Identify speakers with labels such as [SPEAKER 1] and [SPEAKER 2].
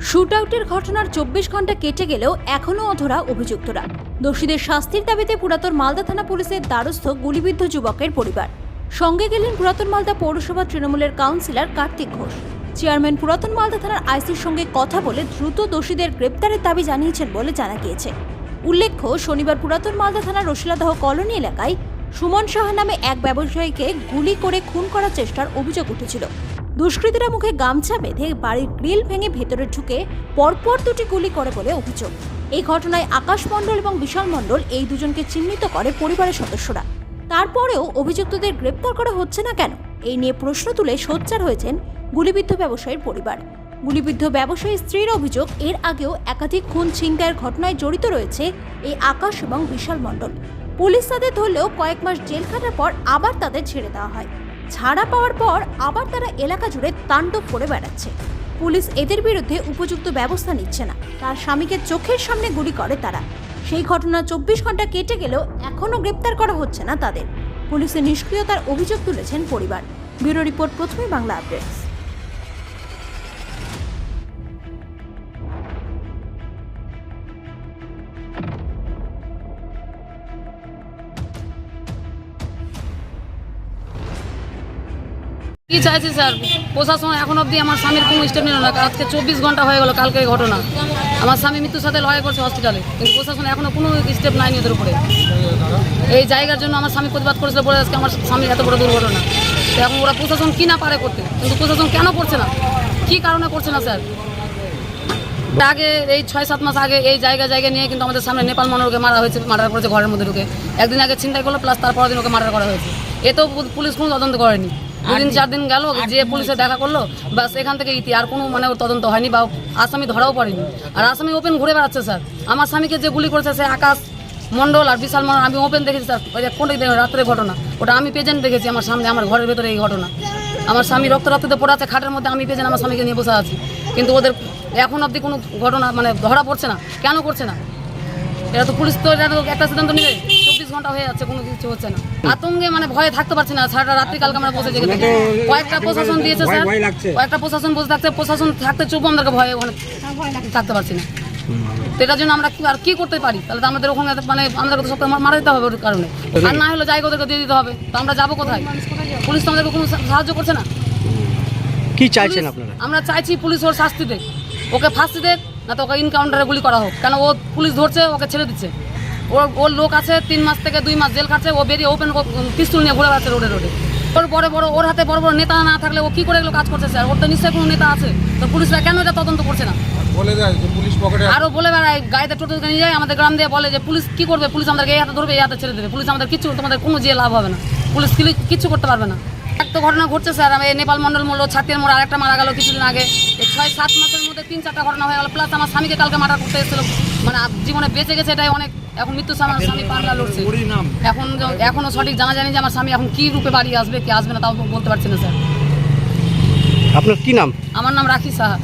[SPEAKER 1] Shoot আউটের ঘটনার চব্বিশ ঘণ্টা কেটে গেলেও এখনও অধরা অভিযুক্তরা। দোষীদের শাস্তির দাবিতে পুরাতন মালদা থানা পুলিশের দ্বারস্থ গুলিবিদ্ধ যুবকের পরিবার। সঙ্গে গেলেন পুরাতন মালদা পৌরসভা তৃণমূলের কাউন্সিলর কার্তিক ঘোষ। চেয়ারম্যান পুরাতন মালদা থানার আইসির সঙ্গে কথা বলে দ্রুত দোষীদের গ্রেপ্তারের দাবি জানিয়েছেন বলে জানা গিয়েছে। উল্লেখ্য, শনিবার পুরাতন মালদা থানার রশিলাদহ কলোনি এলাকায় সুমন সাহা নামে এক ব্যবসায়ীকে গুলি করে খুন করার চেষ্টার অভিযোগ উঠেছিল। দুষ্কৃতীরা মুখে গামছা বেঁধে বাড়ির গ্রিল ভেঙে ভেতরে ঢুকে পরপর দুটি গুলি করে বলে অভিযোগ। এই ঘটনায় আকাশ মণ্ডল এবং বিশাল মণ্ডল এই দুজনকে চিহ্নিত করে পরিবারের সদস্যরা। তারপরেও অভিযুক্তদের গ্রেপ্তার করা হচ্ছে না কেন? এই নিয়ে প্রশ্ন তুলে সোচ্চার হয়েছেন গুলিবিদ্ধ ব্যবসায়ীর পরিবার। গুলিবিদ্ধ ব্যবসায়ী স্ত্রীর অভিযোগ, এর আগেও একাধিক খুন ছিনতাইয়ের ঘটনায় জড়িত রয়েছে এই আকাশ এবং বিশাল মণ্ডল। পুলিশ তাদের ধরলেও কয়েক মাস জেল খাটার পর আবার তাদের ছেড়ে দেওয়া হয়। ছাড়া পাওয়ার পর আবার তারা এলাকা জুড়ে তাণ্ডব করে বেড়াচ্ছে। পুলিশ এদের বিরুদ্ধে উপযুক্ত ব্যবস্থা নিচ্ছে না। তার স্বামীকে চোখের সামনে গুলি করে তারা। সেই ঘটনা চব্বিশ ঘণ্টা কেটে গেলেও এখনও গ্রেপ্তার করা হচ্ছে না তাদের। পুলিশের নিষ্ক্রিয়তার অভিযোগ তুলেছেন পরিবার। ব্যুরো রিপোর্ট প্রথমে বাংলা আপডেটস।
[SPEAKER 2] কি চাইছি স্যার? প্রশাসন এখন অবধি আমার স্বামীর কোনো স্টেপ নিল না। আজকে চব্বিশ ঘণ্টা হয়ে গেল কালকে ঘটনা। আমার স্বামী মৃত্যুর সাথে লড়াই করছে হসপিটালে কিন্তু প্রশাসন এখনও কোনো স্টেপ নেয়নি ওদের উপরে। এই জায়গার জন্য আমার স্বামী প্রতিবাদ করেছিল বলে আজকে আমার স্বামীর এত বড় দুর্ঘটনা। এখন ওরা প্রশাসন কি না পারে করতে? কিন্তু প্রশাসন কেন করছে না? কি কারণে করছে না স্যার? আগে, এই ছয় সাত মাস আগে এই জায়গা জায়গা নিয়ে কিন্তু আমাদের সামনে নেপাল মনোরকে মারা হয়েছে, মার্ডার করেছে ঘরের মধ্যে ঢুকে। একদিন আগে ছিনতাই করল, প্লাস তারপর দিন ওকে মার্ডার করা হয়েছে। এতেও পুলিশ কোনো তদন্ত করেনি। দুদিন চার দিন গেল যে পুলিশে দেখা করল বাস এখান থেকে ইতি আর কোনো মানে ওর তদন্ত হয়নি বা আসামি ধরাও পড়েনি। আর আসামি ওপেন ঘুরে বেড়াচ্ছে স্যার। আমার স্বামীকে যে গুলি করেছে সে আকাশ মন্ডল আর বিশাল মন্ডল আমি ওপেন দেখেছি স্যার। ওই যে কোনটাই দেখেন রাত্রে ঘটনা। ওটা আমি পেজেন্ট দেখেছি আমার সামনে আমার ঘরের ভেতরে এই ঘটনা। আমার স্বামী রক্ত রক্ততে পড়ে আছে খাটের মধ্যে আমি পেজেন্ট আমার স্বামীকে নিয়ে বসে আছি। কিন্তু ওদের এখন অবধি কোনো ঘটনা মানে ধরা পড়ছে না। কেন করছে না? এটা তো পুলিশ তো এটা তো একটা সিদ্ধান্ত নিবে। চব্বিশ ঘণ্টা হয়ে যাচ্ছে কোনো কিছু হচ্ছে না। আতঙ্কে মানে ভয়ে থাকতে পারছি না সারাটা রাত্রি কালকে আমরা বসে জেগে থাকি। কয়েকটা প্রশাসন দিয়েছে স্যার। কয়েকটা প্রশাসন বসে থাকছে প্রশাসন থাকতে চুপ আমাদেরকে ভয়ে ওখানে থাকতে পারছি না। তো এটার জন্য আমরা কি আর কি করতে পারি? তাহলে তো আমাদের ওখানে মানে আমাদেরকে তো সব মারা দিতে হবে ওর কারণে। আর না হলে জায়গা ওদেরকে দিয়ে দিতে হবে। তো আমরা যাব কোথায়? পুলিশ তো আমাদেরকে কোনো সাহায্য করছে না।
[SPEAKER 3] কি চাইছেন আপনারা?
[SPEAKER 2] আমরা চাইছি পুলিশ ওর শাস্তি দেখ ওকে ফাঁসি দেখ না তো ওকে ইনকাউন্টারে গুলি করা হোক। কেন ও পুলিশ ধরছে ওকে ছেড়ে দিচ্ছে। ওর ওর লোক আছে তিন মাস থেকে দুই মাস জেল খাটছে ও বেরিয়ে ওপেন পিস্তুল নিয়ে ঘুরে বেড়াচ্ছে রোডে রোডে ওর বড় বড় ওর হাতে বড় বড় নেতা না থাকলে ও কি করে এগুলো কাজ করছে স্যার? ওর তো নিশ্চয়ই কোনো নেতা আছে। তো পুলিশরা কেন এটা তদন্ত করছে না?
[SPEAKER 4] বলে দেয় যে পুলিশ পকেটে
[SPEAKER 2] আরও বলে বেড়ায় গাড়িতে টোটো নিয়ে যায় আমাদের গ্রাম দিয়ে বলে যে পুলিশ কি করবে? পুলিশ আমাদেরকে এই হাতে ধরবে এই হাতে ছেড়ে দেবে। পুলিশ আমাদের কিছু তোমাদের কোনো যে লাভ হবে না। পুলিশ কিচ্ছু করতে পারবে না। তো ঘটনা ঘটছে স্যার। আমি নেপাল মন্ডল মূল্য ছাত্রের মোড় আরেকটা মারা গেল কিছুদিন আগে। ছয় সাত মাসের মধ্যে তিন চারটা ঘটনা হয়ে গেল। প্লাস আমার স্বামীকে কালকে মার্ডার করতে এসেছিল। মানে জীবনে বেঁচে গেছে এটাই অনেক। এখন মৃত্যু আমার স্বামী পাল্লা লড়ছে। এখন এখনও সঠিক জানা জানি যে আমার স্বামী এখন কী রূপে বাড়ি আসবে কি আসবে না তাও বলতে পারছি না স্যার।
[SPEAKER 3] আপনার কি নাম?
[SPEAKER 2] আমার নাম রাখি সাহা।